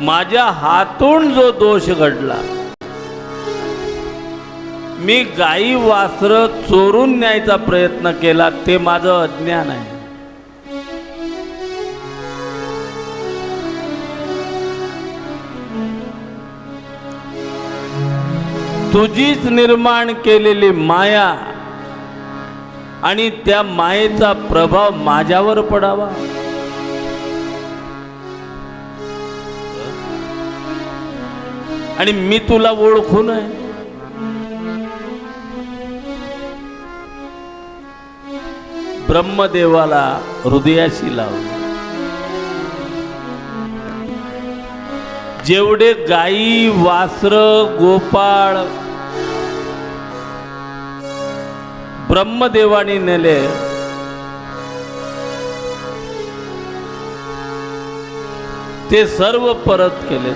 माझ्या हातून जो दोष घडला मी गाई वासर चोरून न्यायचा प्रयत्न केला ते माझं अज्ञान आहे. तुझीच निर्माण केलेली माया आणि त्या मायेचा प्रभाव माझ्यावर पडावा. आणि मी तुला ओळखून आहे. ब्रह्मदेवाला हृदयाशी लावले जेवढे गाई वासर गोपाळ ब्रह्मदेवाने नेले ते सर्व परत केले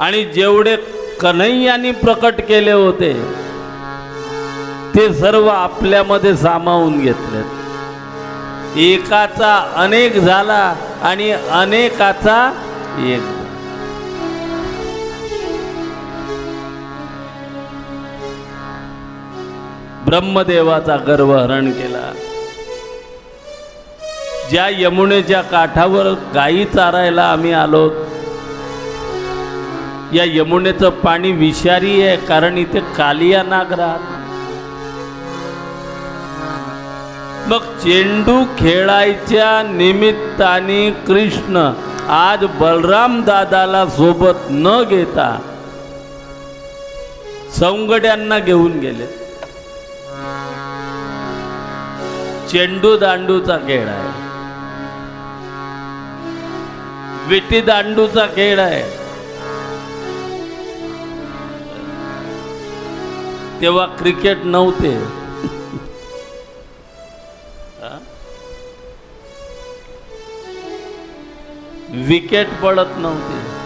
आणि जेवढे कन्हैयानी प्रकट केले होते ते सर्व आपल्यामध्ये सामावून घेतलेत. एकाचा अनेक झाला आणि अनेकाचा एक ब्रह्मदेवाचा ब्रह्मदेवाचा गर्वहरण केला. ज्या यमुनेच्या काठावर गायी चारायला आम्ही आलो या यमुनेचं पाणी विषारी आहे कारण इथे कालिया नाग राहत मग चेंडू खेळायच्या निमित्ताने कृष्ण आज बलराम दादाला सोबत न घेता सौंगड्यांना घेऊन गेले. चेंडू दांडूचा खेळ आहे. विटी दांडूचा खेळ आहे. तेव्हा क्रिकेट नव्हते. विकेट पडत नव्हते.